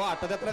Ó, tá dentro da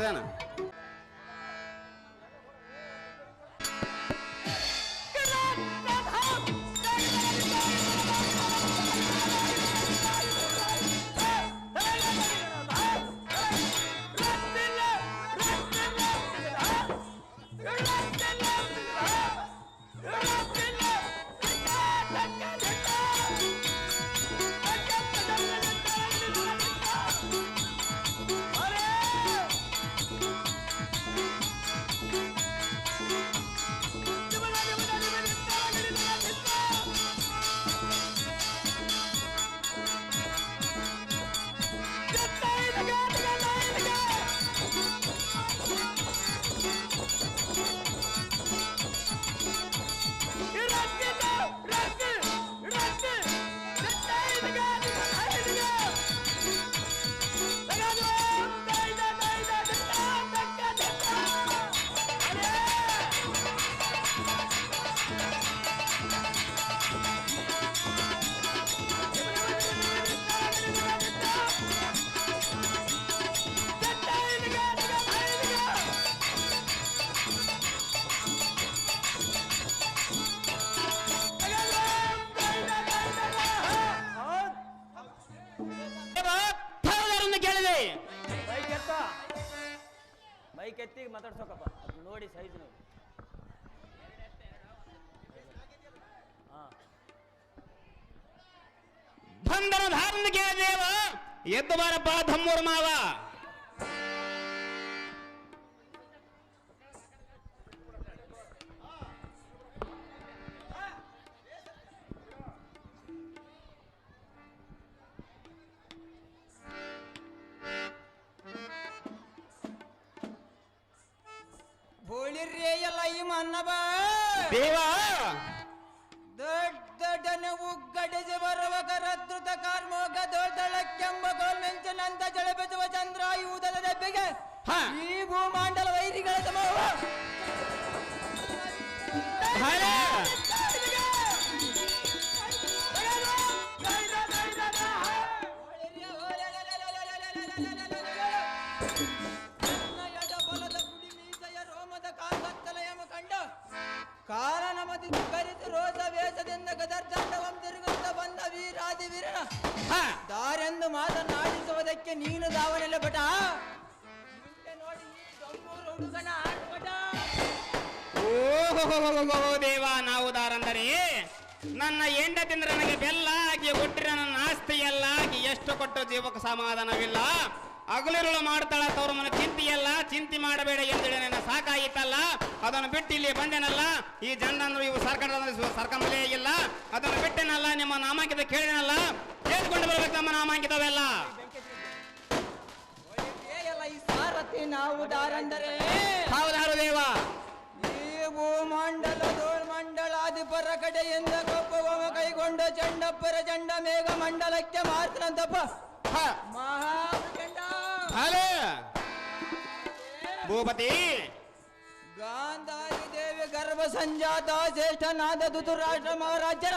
ಎದ್ದು ಬಾರಪ್ಪ ಧಮ್ಮೂರ್ ಮಾವ. ದೇವ. ದೊಡ್ಡ ದೊಡ್ಡನೆ ಉಗ್ಗಡಿಸಿ ಬರುವ ಕರದೃತ ಕಾರ್ಮೋಗ ದೊಡ್ಡಳಕ್ಕೆಂಬ ಗೋಲ್ಮೆಂಚಿನಂತ ಜಳಬೆಸುವ ಚಂದ್ರ ಯೂದದ ದೆಬ್ಬೆಗೆ. ಈ ಭೂಮಂಡಲ ವೈರಿಗಳ ಸಮೂಹ. ನೀನು ದಾವನೆಲ್ಲ ಬಟ? ನೋಡಿ ಹುಡುಗನ ಓಹೋ ದೇವ, ನಾವು ದಾರಂದರೆ. ನನ್ನ ಹೆಂಡತಿಂದ್ರೆ ನನಗೆ ಬೆಲ್ಲ ಆಗಿ ಕೊಟ್ಟಿರ ನನ್ನ ಆಸ್ತಿ ಆಗಿ ಎಷ್ಟು ಕೊಟ್ಟು ಜೀವಕ್ಕೆ ಸಮಾಧಾನವಿಲ್ಲ. ಹಗಲಿರುಳು ಮಾಡ್ತಾಳ ತವರು ಮನ ಚಿಂತೆಯಲ್ಲ, ಚಿಂತೆ ಮಾಡಬೇಡ ಎಂದೇಳಿ ನನ್ನ ಸಾಕಾಯಿತಲ್ಲ. ಅದನ್ನು ಬಿಟ್ಟು ಇಲ್ಲಿ ಬಂದೆನಲ್ಲ. ಈ ಜಂಡಂದ್ರು ಇವು ಸರ್ಕಾರ ಸರ್ಕಂಬಲೇ ಇಲ್ಲ. ಅದನ್ನು ಬಿಟ್ಟೆನಲ್ಲ, ನಿಮ್ಮ ನಾಮಾಂಕಿತ ಕೇಳಿನಲ್ಲ ಕೇಳಿಕೊಂಡು ಬರ್ಬೇಕು ನಮ್ಮ ನಾಮಾಂಕಿತವೆಲ್ಲ. ಸಾರಥಿ ನಾವು ದಾರಂದರೆ ಹೌದಾರು ದೇವ ಈ ಭೂಮಂಡಲ ಮಂಡಲಾಧಿಪರ ಕಡೆಯಿಂದ ಕೊಪ್ಪವಮ ಕೈಗೊಂಡ ಚಂಡಪ್ಪರ ಚಂಡ ಮೇಘ ಮಂಡಲಕ್ಕೆ ಮಾತ್ರಂತಪ್ಪ ಹ, ಮಹಾಪ್ರಚಂಡ ಹಲೋ ಭೂಪತಿ ಗಾಂಧಾರಿ ದೇವಿ ಗರ್ಭ ಸಂಜಾತ ಜ್ಯೇಷ್ಠನಾದ ಧೃತರಾಷ್ಟ್ರ ಮಹಾರಾಜನ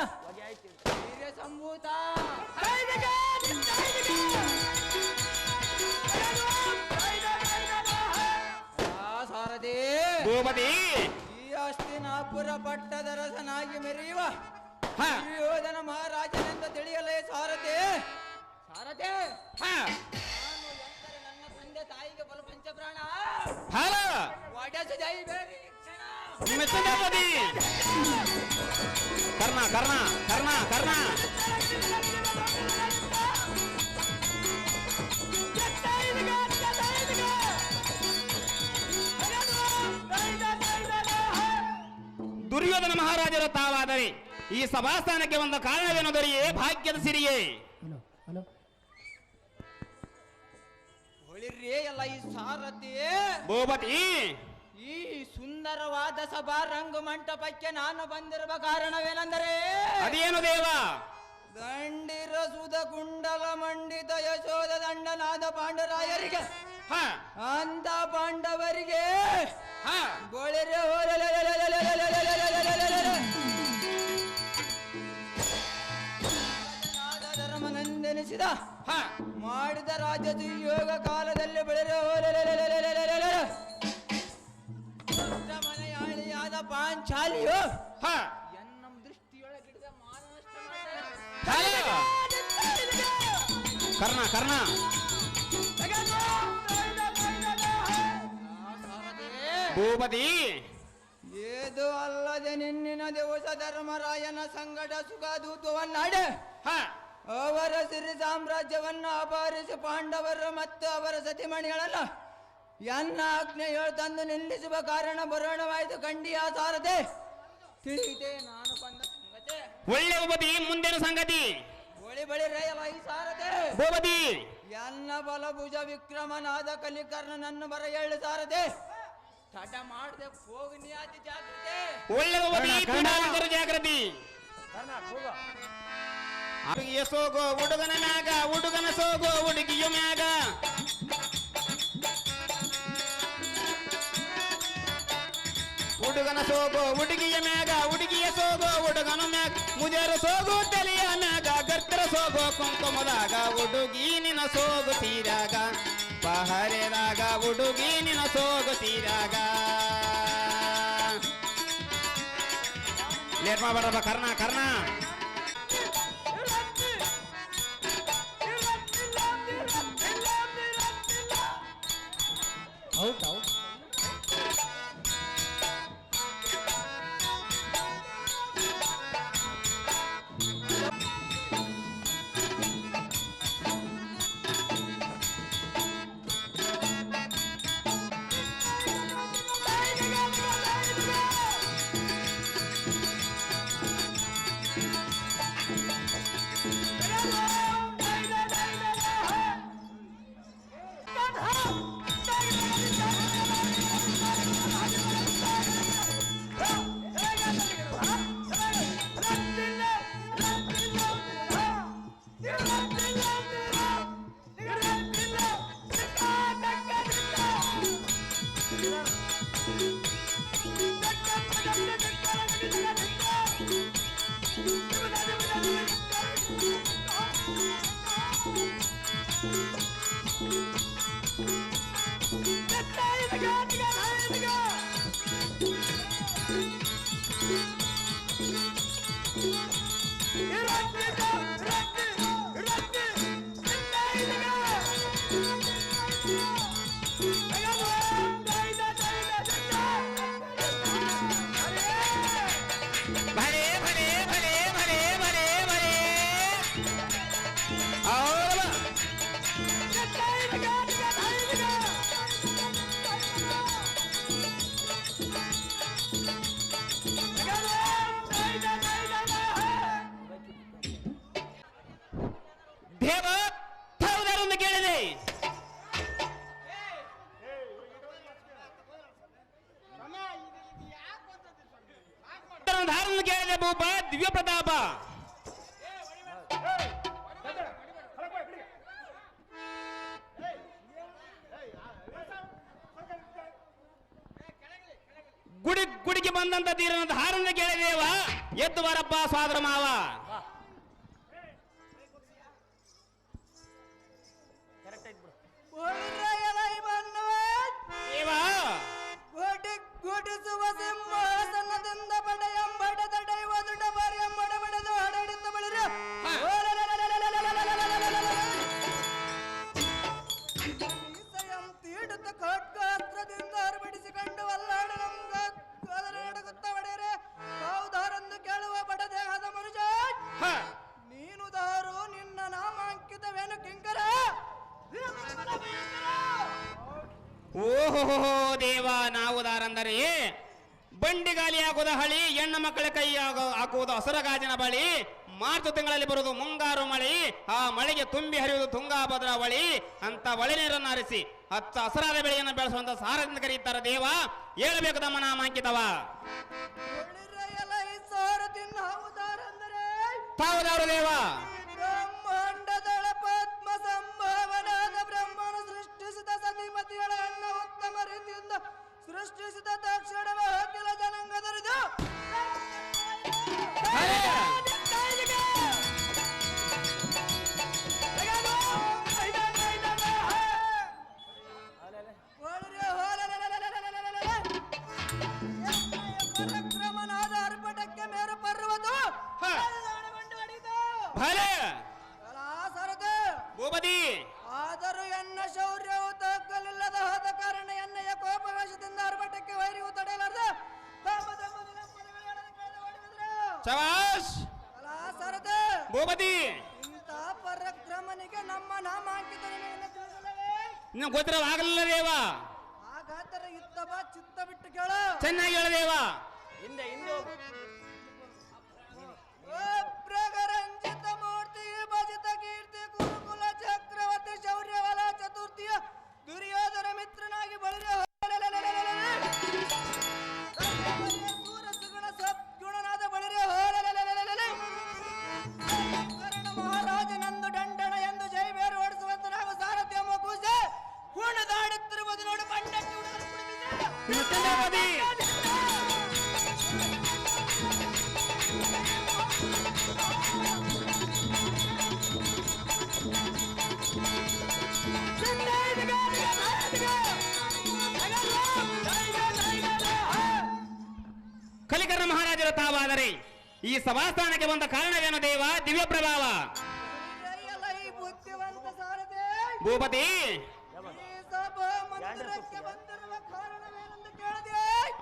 ವೀರ್ಯ ಸಂಭೂತ ಭೂಪತಿ. ಈ ಅಸ್ತಿನಾಪುರ ಪಟ್ಟದ ರಸನಾಗಿ ಮೆರೆಯುವ ಯೋಧನ ದುರ್ಯೋಧನ ಮಹಾರಾಜನೆಂದ ತಿಳಿಯಲೇ ಸಾರಥಿ. ಸಾರಥಿ. ಹ, ನಾನು ಎಂದರೆ ನನ್ನ ತಂದೆ ತಾಯಿಗೆ ಬಲು ಪಂಚಪ್ರಾಣ. ಹಲೋ. ವಾಡ್ಯಸ ಜೈ ಬೇರಿ ಕ್ಷಣ ಮಿತ್ರಪತಿ ಕರ್ಣ ಕರ್ಣ ಕರ್ಣ ಕರ್ಣ. ದುರ್ಯೋಧನ ಮಹಾರಾಜರ ತಾವಾದರೆ ಈ ಸಭಾಸ್ಥಾನಕ್ಕೆ ಒಂದು ಕಾರಣವೇನು ದೊರೆಯೇ? ಭಾಗ್ಯದ ಸಿರಿಯೇ. ಹೊಳಿರ್ರಿ ಎಲ್ಲ ಈ ಸಾರಥಿ. ಭೂಪತಿ! ಈ ಸುಂದರವಾದ ಸಭಾ ರಂಗ ಮಂಟಪಕ್ಕೆ ನಾನು ಬಂದಿರುವ ಕಾರಣವೇನೆಂದರೆ ಅದೇನು ದೇವ? ದಂಡಿರ ಸುಧ ಕುಂಡಲ ಮಂಡಿತ ಯಶೋಧ ದಂಡನಾದ ಪಾಂಡರಾಯರಿಗೆ ಹ. ಅಂತ ಪಾಂಡವರಿಗೆ ಭೂಪತಿ ಏದು ಅಲ್ಲದೆ ನಿನ್ನಿನ ದಿವಸ ಧರ್ಮರಾಯನ ಸಂಗಡ ಸುಖದೂತವನ್ನಾಡೆ ಹಾ. ಅವರ ಸಿರಿ ಸಾಮ್ರಾಜ್ಯವನ್ನು ಅಪಹರಿಸಿ ಪಾಂಡವರು ಮತ್ತು ಅವರ ಸತಿಮಣಿಗಳನ್ನ ಎನ್ನ ಆಜ್ಞೆ ತಂದು ನಿಲ್ಲಿಸುವ ಕಾರಣ ಬರೋಣವಾಯಿತು ಖಂಡಿಯ ಸಾರದೆ. ತಿಳಿಯಿತೆ ನಾನು ಬಂದ ಸಂಗತಿ. ಒಳ್ಳೆ ಉಪದಿ ಮುಂದಿನ ಸಂಗತಿ. ಒಳಿ ಬಳಿ ರೇಯಲ ಈ ಸಾರದೆ. ಭೂಪತಿ. ಎನ್ನ ಬಲಭುಜ ವಿಕ್ರಮನಾದ ಕಲಿಕರ್ಣನನ್ನು ಬರ ಹೇಳು ಸಾರದೆ. ತಡ ಮಾಡದೆ ಹೋಗಿ ಜಾಗ್ರತೆ. ಜಾಗೃತಿ ಹುಡುಗಿಯ ಸೋಗೋ ಹುಡುಗನ ಮ್ಯಾಗ ಹುಡುಗನ ಸೋಗೋ ಹುಡುಗಿಯ ಮ್ಯಾಗ. ಹುಡುಗನ ಸೋಗೋ ಹುಡುಗಿಯ ಮ್ಯಾಗ ಹುಡುಗಿಯ ಸೋಗೋ ಹುಡುಗನ ಮ್ಯಾಗ. ಮುಜರ ಸೋಗೋ ತಲೆಯ ಮ್ಯಾಗ ಗರ್ತರ ಸೋಗೋ ಕುಂಕುಮದಾಗ ಹುಡುಗಿ ನಿನ ಸೋಗು ತೀರಾಗ. ಬಹರೆದಾಗ ಹುಡುಗಿ ನಿನ ಸೋಗು ತೀರಾಗ. ಲೇಟ್ ಮಾಡ್ಬೇಡಪ್ಪ ಕರ್ಣ ಕರ್ಣ. Música ಬಂದಂತ ತೀರನ ಹಾರನ್ನು ಕೇಳಿದೇವ ಎದ್ದು ಬರಪ್ಪ ಸ್ವಾದ್ರ ಮಾವ. ಬಳಿ ಅಂತ ಒಳೆ ನೀರನ್ನು ಹರಿಸಿ ಹಚ್ಚ ಹಸರಾದ ಬೆಳೆಯನ್ನು ಬೆಳೆಸುವಂತ ಸಾರದಿಂದ ಕರೆಯುತ್ತಾರೆ ದೇವ. ಹೇಳಬೇಕು ತಮ್ಮ ಸಾರಥಿನ ಹೌದಾರೆಂದರೆ? ತಾವುದಾರು ದೇವ. ಭೂಪತಿ! ಇಂಥ ಪರಕ್ರಮನಿಗೆ ನಮ್ಮ ನಾಮಾಂಕಿತ ನಿನಗೆ ತಿಳಿಸಲವೇ ಆಗಲಿಲ್ಲ ದೇವ. ಹಾಗಾದರೆ ಯುದ್ಧ ಬಾ ಚಿತ್ತ ಬಿಟ್ಟು ಕೇಳ. ಚೆನ್ನಾಗಿ ಹೇಳ ದೇವ. ಹಿಂದೆ ಹಿಂದೆ ಬಲಿಕರ್ಣ ಮಹಾರಾಜರ ತಾವಾದರೆ ಈ ಸಭಾಸ್ಥಾನಕ್ಕೆ ಬಂದ ಕಾರಣವೇನು ದೇವ? ದಿವ್ಯ ಪ್ರಭಾವ. ಭೂಪತಿ!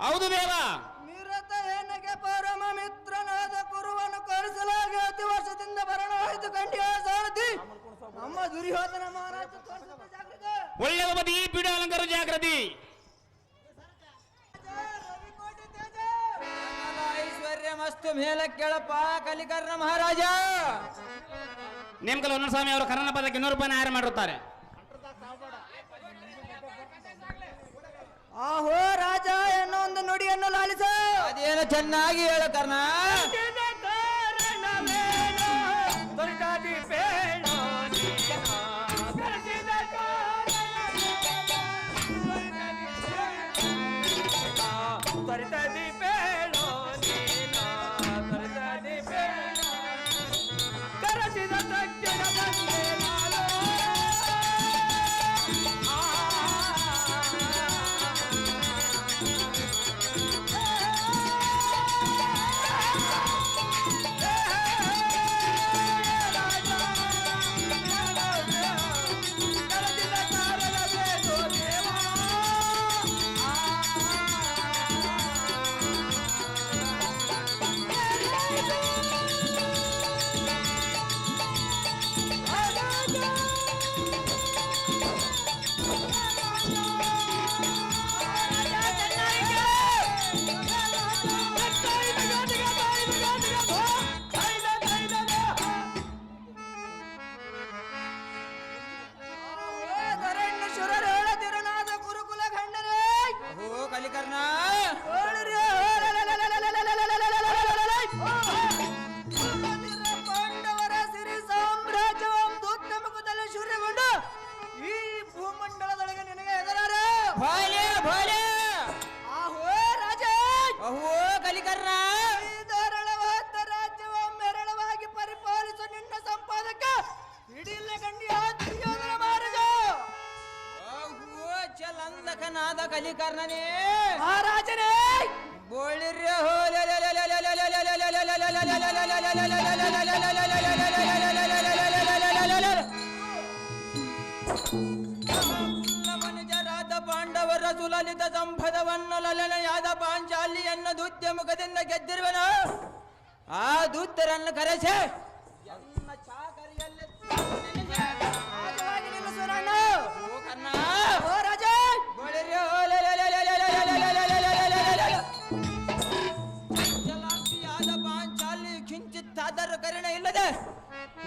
ಹೌದು ದೇವ. ನಿರತ ಹೆನಗೆ ಪರಮ ಮಿತ್ರನಾದ ಕುರುವನ್ನು ಕರೆಸಲಾಗಿ ಅತಿ ವರ್ಷದಿಂದ ಮರಣವಾಯಿತು ಕಂಡಿಯ ಸಾರಥಿ ನಮ್ಮ ದುರ್ಯೋಧನ ಮಹಾರಾಜ ಒಳ್ಳೆಯ ಬದಿ ಬಿಡಾಲಂಕರು ಜಾಗೃತಿ. ಮಸ್ತು ಮೇಲೆ ಕೇಳಪ್ಪ ಕಲಿಕರ್ಣ ಮಹಾರಾಜ. ನೇಮಕಲ್ ಸ್ವಾಮಿ ಅವರು ಕನ್ನಡ ಪದಕ್ಕೆ ನೂರು ರೂಪಾಯಿ ಆಯ್ಕೆ ಮಾಡಿರುತ್ತಾರೆ. ಆಹೋ ರಾಜ ಎನ್ನೋ ಒಂದು ನುಡಿಯನ್ನು ಲಾಲಿಸ. ಅದೇನು ಚೆನ್ನಾಗಿ ಹೇಳು ಕರ್ಣ.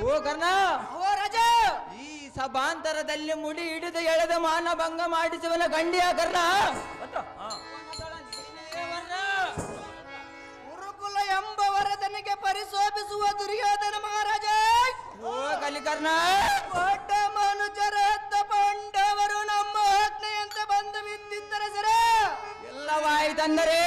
ಓ ಕರ್ಣ ಓ ರಾಜ ಈ ಸಭಾಂತರದಲ್ಲಿ ಮುಡಿ ಹಿಡಿದು ಎಳೆದ ಮಾನಭಂಗ ಮಾಡಿಸುವನ ಗಂಡಿಯ ಕರ್ಣ ಗುರುಕುಲ ಎಂಬ ವರದನಿಗೆ ಪರಿಶೋಭಿಸುವ ದುರ್ಯೋಧನ ಓ ಒಟ್ಟ ಮನುಜರ ಹತ್ತ ಪಾಂಡವರು ನಮ್ಮ ಆಜ್ಞೆಯಂತ ಬಂದು ಬಿದ್ದಿದ್ದರೆ ಸರ. ಎಲ್ಲವಾಯ್ತಂದರೆ.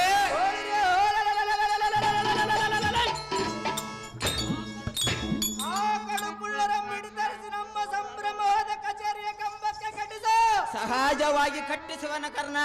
ಆ ಕಡುಕುಳ್ಳರ ಮಿಡಿತರಿಸಿ ನಮ್ಮ ಸಂಭ್ರಮವಾದ ಕಚೇರಿಯ ಕಂಬಕ್ಕೆ ಕಟ್ಟಿಸು ಸಹಜವಾಗಿ ಕಟ್ಟಿಸುವನ ಕರ್ಣ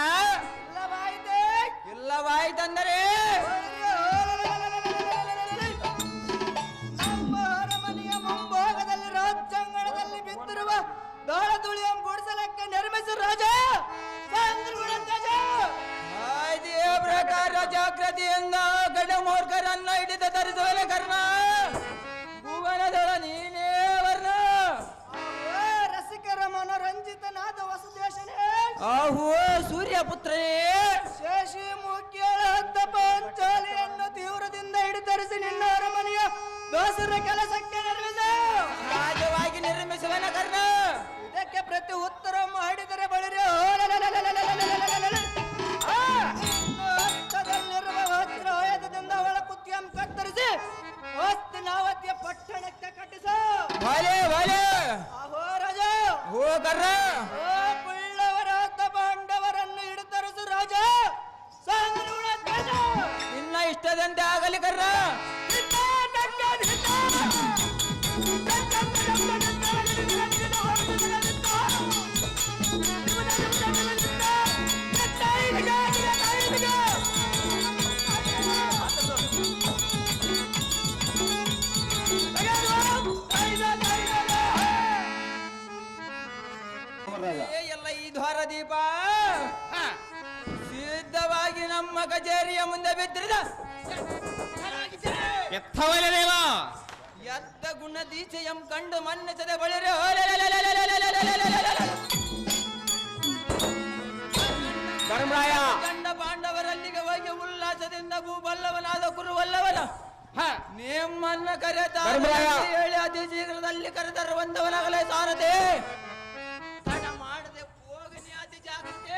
ನಿನ್ನ ಇಷ್ಟದಂತೆ ಎತ್ತವಲ್ಲ ದೇವ? ಎತ್ತ ಗುಣದೀಚೆಯಂ ಕಂಡು ಮನ್ನಸದ ಬಳಿರೆ ಧರ್ಮರಾಯ. ಕಂಡ ಪಾಂಡವರಲ್ಲಿಗೆ ಹೋಗಿ ಉಲ್ಲಾಸದಿಂದ ಭೂಬಲ್ಲವನಾದ ಕುರುವಲ್ಲವನ. ಹಾ. ನಿಮ್ಮನ್ನ ಕರೆತ. ಹೇಳಿ ಅತಿ ಶೀಘ್ರದಲ್ಲಿ ಕರೆತರುವಂತವನಾಗಲೇ ಸಾರದೆ ತಡ ಮಾಡದೆ ಹೋಗಿ ಅತಿ ಜಾಗ್ರತೆ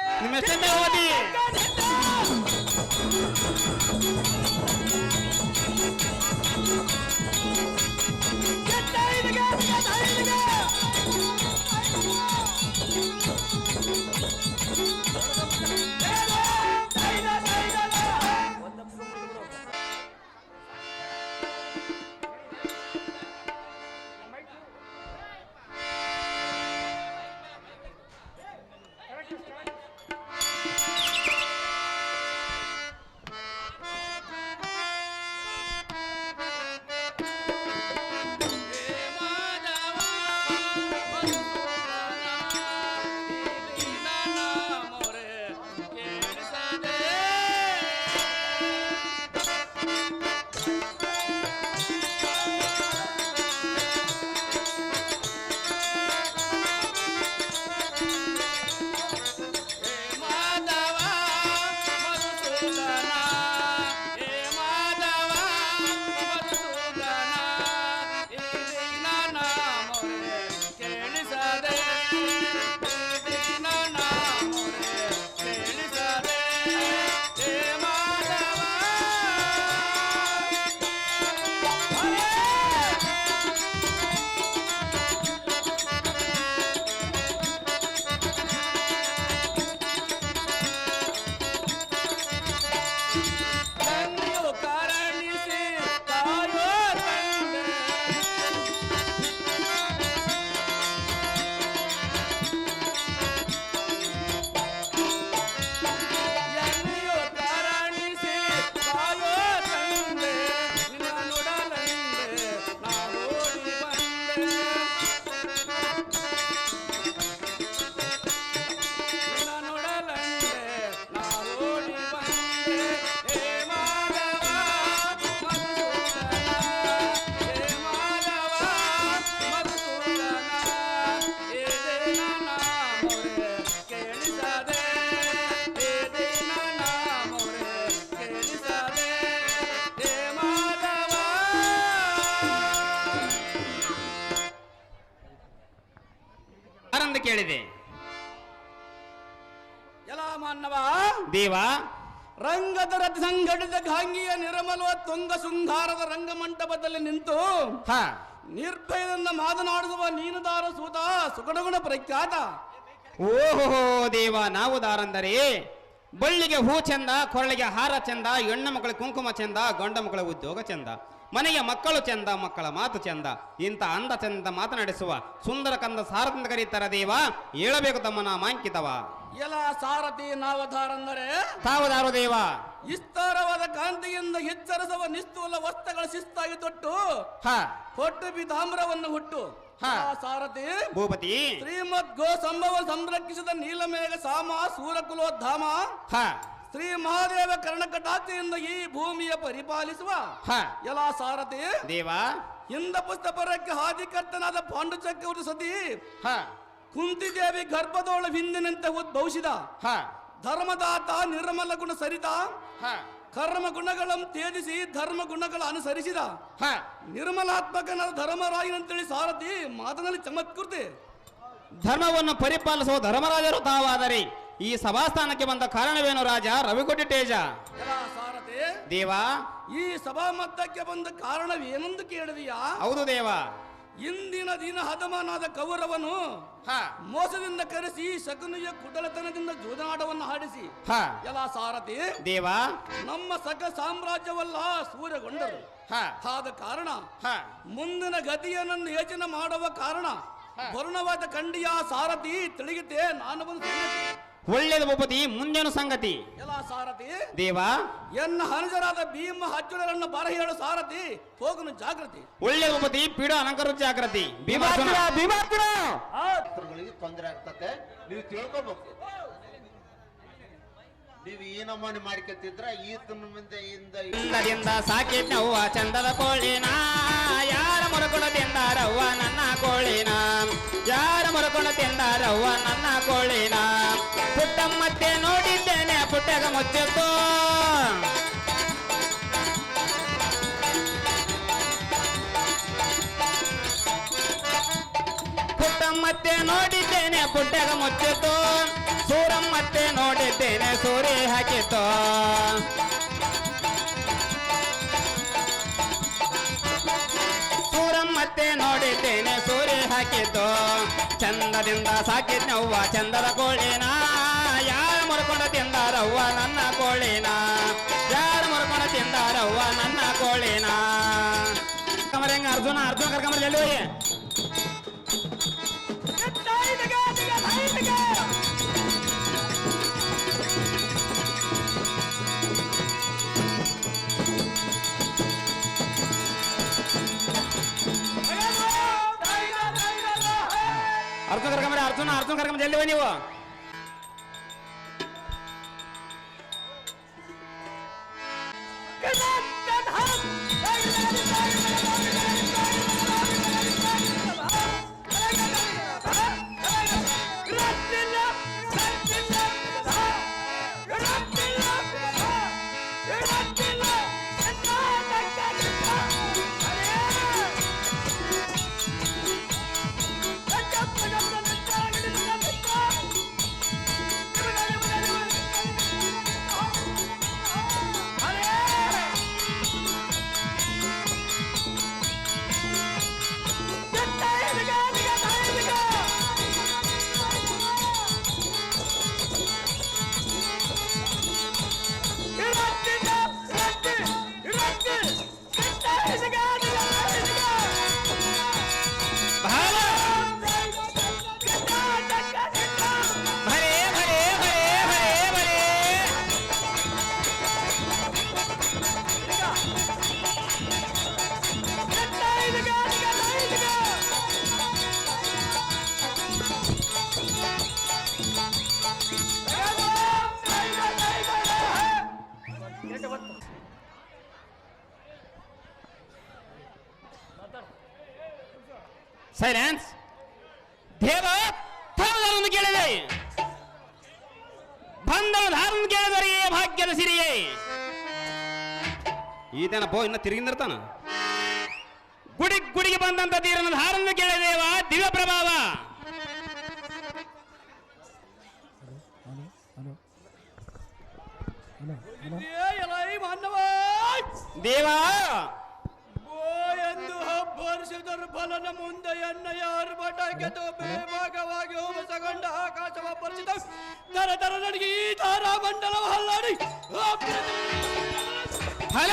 ಸಂಘಟಿತ ಗಾಂಗಿಯ ನಿರ್ಮಲವ ತುಂಗ ಶೃಂಗಾರದ ರಂಗಮಂಟಪದಲ್ಲಿ ನಿಂತು ಹಾ. ನಿರ್ಭಯದಿಂದ ಮಾತನಾಡಿಸುವ ನೀನುದಾರ ಸೂತ ಸುಗಣಗುಣ ಪ್ರಖ್ಯಾತ. ಓಹೋ ದೇವ ನಾವು ದಾರಂದರೆ ಬಳ್ಳಿಗೆ ಹೂ ಚೆಂದ ಕೊರಳಿಗೆ ಹಾರ ಚೆಂದ ಹೆಣ್ಣು ಮಕ್ಕಳ ಕುಂಕುಮ ಚೆಂದ ಗಂಡ ಮಕ್ಕಳ ಉದ್ಯೋಗ ಚಂದ. ಮನೆಗೆ ಮಕ್ಕಳು ಚೆಂದ ಮಕ್ಕಳ ಮಾತು ಚೆಂದ ಇಂಥ ಅಂದ ಚಂದ ಮಾತನಾಡಿಸುವ ಸುಂದರ ಕಂದ ಸಾರದಿಂದ ಕರೀತಾರ ದೇವ ಹೇಳಬೇಕು ತಮ್ಮ ನಾ ಮಾಂಕಿತವ. ಎಲ ಸಾರಥಿ ನಾವಧಾರಂದರೆ ತಾವದಾರು ದೇವ. ವಿಸ್ತಾರವಾದ ಕಾಂತಿಯಿಂದ ಹೆಚ್ಚರಿಸುವ ನಿಸ್ತೂಲ ವಸ್ತುಗಳ ಶಿಸ್ತಾಗಿ ತೊಟ್ಟು ಹ. ಕೊಟ್ಟು ಬಿತಾಮ್ರವನ್ನು ಹುಟ್ಟು. ಹಾ. ಆ ಸಾರಥಿ ಭೂಪತಿ. ಶ್ರೀಮದ್ ಗೋ ಸಂಭವ ಸಂರಕ್ಷಿಸಿದ ನೀಲಮೇಘ ಸಾಮ ಸೂರಕುಲೋದ್ಧಾಮ ಹ. ಶ್ರೀ ಮಹಾದೇವ ಕರ್ಣಕಟಾತಿಯಿಂದ ಈ ಭೂಮಿಯ ಪರಿಪಾಲಿಸುವ ಹ. ಎಲ್ಲ ಸಾರಥಿ ದೇವ. ಹಿಂದ ಪುಸ್ತಪರಕ್ಕೆ ಹಾದಿಕರ್ತನಾದ ಪಾಂಡು ಚಕ್ರವರ್ತಿ ಸತಿ ಕುಂತಿ ಕುಂತಿದೇವಿ ಗರ್ಭದೋಳ ಹಿಂದಿನಂತೆ ಉದ್ಭವಿಸಿದ. ಹ. ಧರ್ಮದಾತ ನಿರ್ಮಲ ಗುಣ ಸರಿತ. ಹ. ಕರ್ಮ ಗುಣಗಳನ್ನು ತೇಜಿಸಿ ಧರ್ಮ ಗುಣಗಳ ಅನುಸರಿಸಿದ. ಹ. ನಿರ್ಮಲಾತ್ಮಕನಾದ ಧರ್ಮರಾಯನಂತೇಳಿ ಸಾರಥಿ ಮಾತನಲ್ಲಿ ಚಮತ್ಕೃತಿ. ಧರ್ಮವನ್ನು ಪರಿಪಾಲಿಸುವ ಧರ್ಮರಾಜರು ತಾವಾದರೆ ಈ ಸಭಾಸ್ಥಾನಕ್ಕೆ ಬಂದ ಕಾರಣವೇನು ರಾಜ? ರವಿಕೋಟಿ ತೇಜ. ದೇವ. ಈ ಸಭಾ ಮದ್ದಕ್ಕೆ ಬಂದ ಕಾರಣವೇನೆಂದು ಕೇಳಿದೆಯಾ? ಹೌದು ದೇವ. ಇಂದಿನ ದಿನ ಹದಮನಾದ ಕೌರವನು ಹ. ಮೋಸದಿಂದ ಕರೆಸಿ ಶಕುನಿಯ ಕುಟಲತನದಿಂದ ಜೋದನಾಟವನ್ನು ಹಾಡಿಸಿ. ಹ. ಎಲ್ಲ ಸಾರಥಿ. ದೇವ. ನಮ್ಮ ಸಕ ಸಾಮ್ರಾಜ್ಯವಲ್ಲ ಸೂರ್ಯಗೊಂಡರು. ಹ. ಆದ ಕಾರಣ ಹ. ಮುಂದಿನ ಗತಿಯನ್ನು ಯೋಚನೆ ಮಾಡುವ ಕಾರಣ ವರುಣವಾದ ಕಂಡಿಯ ಸಾರಥಿ ತಿಳಿಯುತ್ತೆ. ನಾನು ಬಂದು. ಒಳ್ಳೆಯದು ಭೂಪತಿ ಮುಂದೇನು ಸಂಗತಿ? ಎಲ್ಲ ಸಾರಥಿ. ದೇವ ಎನ್ನ ಹನುಜರಾದ ಭೀಮ ಅರ್ಜುನರನ್ನು ಬರ ಹೇಳು ಸಾರಥಿ ಹೋಗನು ಜಾಗೃತಿ ಒಳ್ಳೆ ಭೂಪತಿ ಪೀಡ ಅನಕರು ಜಾಗೃತಿ ಭೀಮಾರ್ಜುನ ಗಳಿಗೆ ತೊಂದರೆ ಆಗ್ತತೆ. ನೀವು ತಿಳ್ಕೊಬೇಕು. ನೀವು ಈ ನಮೂನೆ ಮಾಡ್ಕೊತಿದ್ರ ಈತನ ಮುಂದೆ ಇಂದ ಸಾಕಿದ್ನವ್ವ ಚಂದದ ಕೋಳಿನ. ತಿಂದಾರವ್ವ ನನ್ನ ಕೋಳಿನ. ಪುಟ್ಟಮ್ಮತ್ತೆ ನೋಡಿದ್ದೇನೆ, ಪುಟ್ಟಗ ಮುಚ್ಚಿತ್ತು. ಪುಟ್ಟಮ್ಮತ್ತೆ ನೋಡಿದ್ದೇನೆ, ಪುಟ್ಟಗ ಮುಚ್ಚಿತ್ತು. ಸೂರಮ್ಮತ್ತೆ ನೋಡಿದ್ದೇನೆ, ಸೂರಿ ಹಾಕಿತ್ತು. ಮತ್ತೆ ನೋಡಿದ್ದೇನೆ ಹಾಕಿದ್ದು ಚಂದದಿಂದ ಸಾಕಿದ್ನವ್ವ ಚಂದದ ಕೋಳಿನ. ಯಾರು ಮುರ್ಕೊಂಡು ತಿಂದಾರವ್ವ ನನ್ನ ಕೋಳಿನ. ಯಾರು ಮುರ್ಕೊಂಡು ತಿಂದಾರವ್ವ ನನ್ನ ಕೋಳಿನ. ಕಮರ ಹೆಂಗ, ಅರ್ಜುನ ಅರ್ಜುನ ಕರ್ಕಂಬರ್ ಜಲ್ದಿ ಹೋಗಿ ನೀವು? ತಿರುಗಿ ನಿರ್ತಾನ ಗುಡಿ ಗುಡಿಗೆ ಬಂದಂತ ತೀರನ ಹಾರನ್ನು ಕೇಳಿದೇವ ದಿವ್ಯ ಪ್ರಭಾವ. ದೇವಾ! ಎಂದು ಹಬ್ಬರಿಸಿದರು ಫಲನ ಮುಂದೆ ಎನ್ನ ಯಾರು ಬಟಾಕೆದು ಬೇಭಾಗವಾಗಿ ಹೋಮಸಗೊಂಡ ಆಕಾಶವ ಪರಿಚಿತ ತರ ತರ ನಡಿಗೆ ಈ ತಾರಾ ಮಂಡಲ ಹಲ್ಲಾಡಿ ಫಲ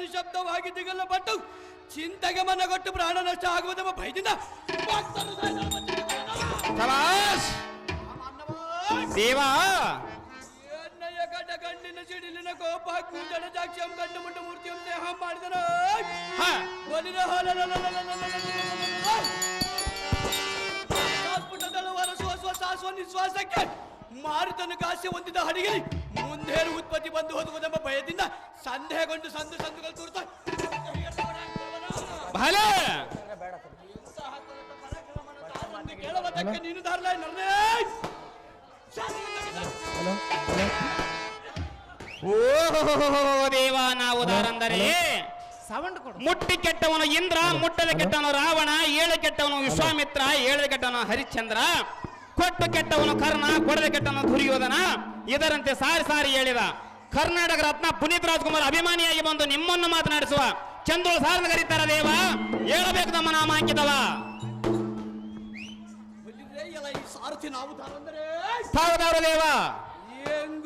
ನಿಶಬ್ದವಾಗಿ ದಿಗಲ್ಲ ಪಟ್ಟು ಚಿಂತೆಗೆ ಮನಗೊಟ್ಟು ಪ್ರಾಣ ನಷ್ಟ ಆಗುವುದೆಂಬ ಭಯದಿಂದ ಶಬಾಷ್! ದೇವ! ಎನ್ನಯ ಗಡ ಗಂಡಿನ ಸಿಡಿಲಿನ ಕೋಪ ಕೂದಲ ಸಾಕ್ಷ್ಯಂ ಕಂಡು ಮುಂಡು ಮೂರ್ತಿಯಂ ದೇಹ ಮಾಡಿದನ ಹ! ಒಲಿನ ಪುಟದಳು ವರಸುವ ಸ್ವಸಾಸುವ ನಿಶ್ವಾಸಕ್ಕೆ ಮಾರುತನು ಕಾಸಿ ಹೊಂದಿದ ಹಡಿಗಲಿ ಮುಂದೇನು ಉತ್ಪತ್ತಿ ಬಂದು ಹೋಗುವುದೆಂಬ ಭಯದಿಂದ ಸಂದೇಹಗೊಂಡು ಸಂದು ಸಂದುಗಳು ತೋರ್ತಾ ಬಹಳ ಅದಕ್ಕೆ ನೀನು ನರ್ನೇ ಓ ದೇವ ನಾವು ದಾರಂದರೆ ಮುಟ್ಟಿ ಕೆಟ್ಟವನು ಇಂದ್ರ ಮುಟ್ಟದ ಕೆಟ್ಟವನು ರಾವಣ ಏಳು ಕೆಟ್ಟವನು ವಿಶ್ವಾಮಿತ್ರ ಏಳು ಕೆಟ್ಟವನು ಹರಿಶ್ಚಂದ್ರ. ಕೊಟ್ಟು ಕೆಟ್ಟವನು ಕರ್ಣ ಕೊಡದ ಕೆಟ್ಟವನು ದುರ್ಯೋಧನ. ಇದರಂತೆ ಸಾರಿ ಸಾರಿ ಹೇಳಿದ. ಕರ್ನಾಟಕ ರತ್ನ ಪುನೀತ್ ರಾಜ್ಕುಮಾರ್ ಅಭಿಮಾನಿಯಾಗಿ ಬಂದು ನಿಮ್ಮನ್ನು ಮಾತನಾಡಿಸುವ ಚಂದ್ರ ಸಾರನ್ನು ಕರೀತಾರ ದೇವ ಹೇಳಬೇಕು ನಮ್ಮ ಎಲ್ಲ ಈ ಸಾರಥಿ ದೇವ.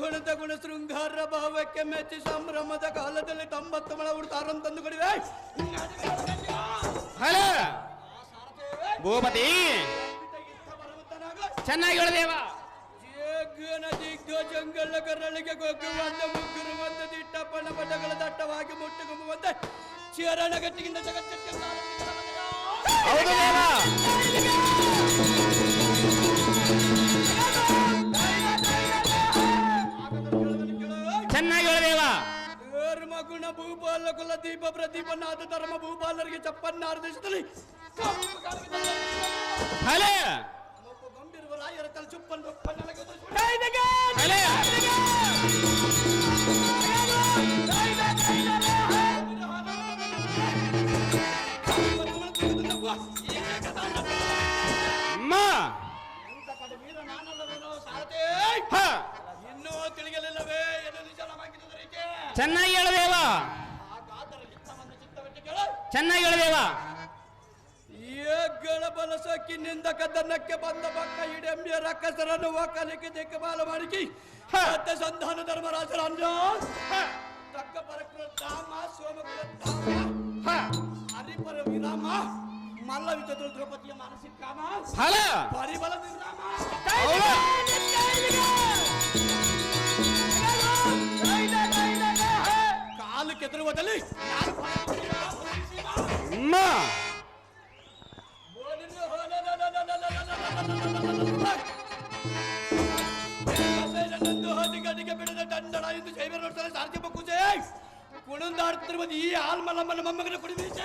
ಗುಣದ ಗುಣ ಶೃಂಗಾರ ಭಾವಕ್ಕೆ ಮೆಚ್ಚಿ ಸಂಭ್ರಮದ ಕಾಲದಲ್ಲಿ ತೊಂಬತ್ತು ಮಳ ಉಡ್ತಾರಂತಂದು ತಂದು ಹಲೋ. ಭೂಪತಿ. ಚೆನ್ನಾಗಿ ಹೇಳು ದೇವ ಜೇಗನ ದಿಗ್ಧ ಜಂಗಲ ಕರಳಿಗೆ ಗೊಗ್ಗುವಂತ ಮುಗ್ಗುರು ಬಂದ ದಿಟ್ಟಪ್ಪನ ಪಟಗಳ ದಟ್ಟವಾಗಿ ಮುಟ್ಟುಗುಂಬುವಂತೆ ಚೇರಣ ಗಟ್ಟಿಗಿಂತ ಜಗತ್ತಕ್ಕೆ ಹೌದು ದೇವ ಚೆನ್ನಾಗಿ ಹೇಳು ದೇವ ಧರ್ಮ ಗುಣ ಭೂಪಾಲ ಕುಲ ದೀಪ ಪ್ರದೀಪನಾಥ ಧರ್ಮ ಭೂಪಾಲರಿಗೆ ಚಪ್ಪನ್ನಾರು ದೇಶದಲ್ಲಿ ಹಲೋ ಒಬ್ಬ ಗಂಭೀರ ರಾಯರ ತಲೆ ಚುಪ್ಪನ್ನು ಇನ್ನೂ ತಿಳಿಯಲಿಲ್ಲವೇ ಚೆನ್ನಾಗಿ ಹೇಳದೇವಾ ಚೆನ್ನಾಗಿ ಹೇಳು ದೇವ ಏಗಳ ಬಲಸಕ್ಕಿನಿಂದ ಕದನಕ್ಕೆ ಬಂದ ಪಕ್ಕ ಇಡೆಂಬಿಯ ರಕ್ಕಸರನ್ನು ಒಕ್ಕಲಿಕ್ಕೆ ದಿಕ್ಕಬಾಲ ಮಾಡಿಕಿ ಮತ್ತೆ ಸಂಧಾನ ಧರ್ಮರಾಜರಾಂಜ ತಕ್ಕ ಪರಕುಲ ಧಾಮ ಸೋಮಕುಲ ಧಾಮ ಹ ಹರಿಪರ ವಿರಾಮ ಮಲ್ಲವಿತ ದ್ರೌಪದಿಯ ಮಾನಸಿಕ ಕಾಮ ಹಲೋ ಪರಿಬಲ ವಿರಾಮ ಹೌದು ಕಾಲು ಕೆದರುವುದಲ್ಲಿ ಯಾರು ಬಿಡದ ದಂಡಳ ಎಂದು ಶೈವ ನೋಡ್ತಾರೆ ಸಾರ್ಥಿ ಬಕ್ಕುಜೆ ಕುಣಂದಾಡ್ತಿರುವುದು ಈ ಆಲ್ಮಲ್ಲಮ್ಮನ ಮೊಮ್ಮಗನ ಕುಡಿಬೀಜ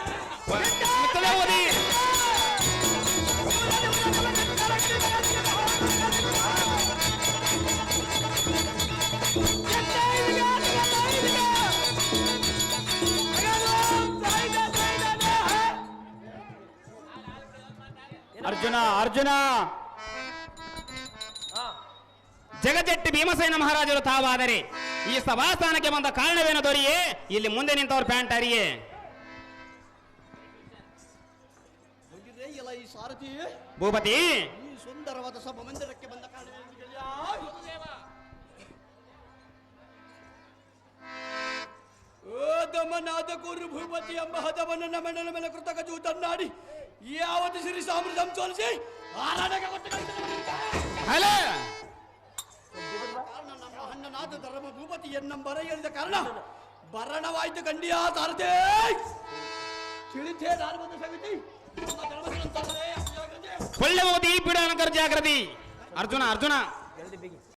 ಅರ್ಜುನ ಅರ್ಜುನ! ಜಗಜೆಟ್ಟಿ ಭೀಮಸೇನ ಮಹಾರಾಜರು ತಾವಾದರೆ ಈ ಸಭಾಸ್ಥಾನಕ್ಕೆ ಬಂದ ಕಾರಣವೇನು ದೊರೆಯೇ? ಇಲ್ಲಿ ಮುಂದೆ ನಿಂತವ್ರ ಪ್ಯಾಂಟ್ ಅರಿಯೇ ಭೂಪತಿ! ಈ ಸುಂದರವಾದ ಸಭಾ ಮಂದಿರಕ್ಕೆ ಬಂದ ಕಾರಣ ಓ ದಮನಾದ ಕುರು ಭೂಪತಿ ಎಂಬ ಹದವನ್ನು ನಮನ ಮೇಲೆ ಕೃತಕ ಜೂತನ್ನಾಡಿ ಯಾವತ್ತು ಶ್ರೀ ಸಾಮ್ರಾಜ್ಯಂ ಸೋಲಿಸಿ ಆರಾಧನೆಗೆ ಕೊಟ್ಟು ಕಳಿಸಿದ ಹಲೋ! ಅಣ್ಣನಾದ ಧರ್ಮ ಭೂಪತಿ ಎನ್ನಂಬರ ಹೇಳಿದ ಕಾರಣ ಭರಣವಾಯ್ತು ಕಂಡಿಯ ತಾರತೆ. ತಿಳಿತೇ ಧಾರ್ಮದ ಸಮಿತಿ. ಧರ್ಮಗ್ರಂಥವರೇ, ಅಜಾಗ್ರತೆ. ಕೊಳ್ಳೆ ಜಾಗೃತಿ. ಅರ್ಜುನ ಅರ್ಜುನ.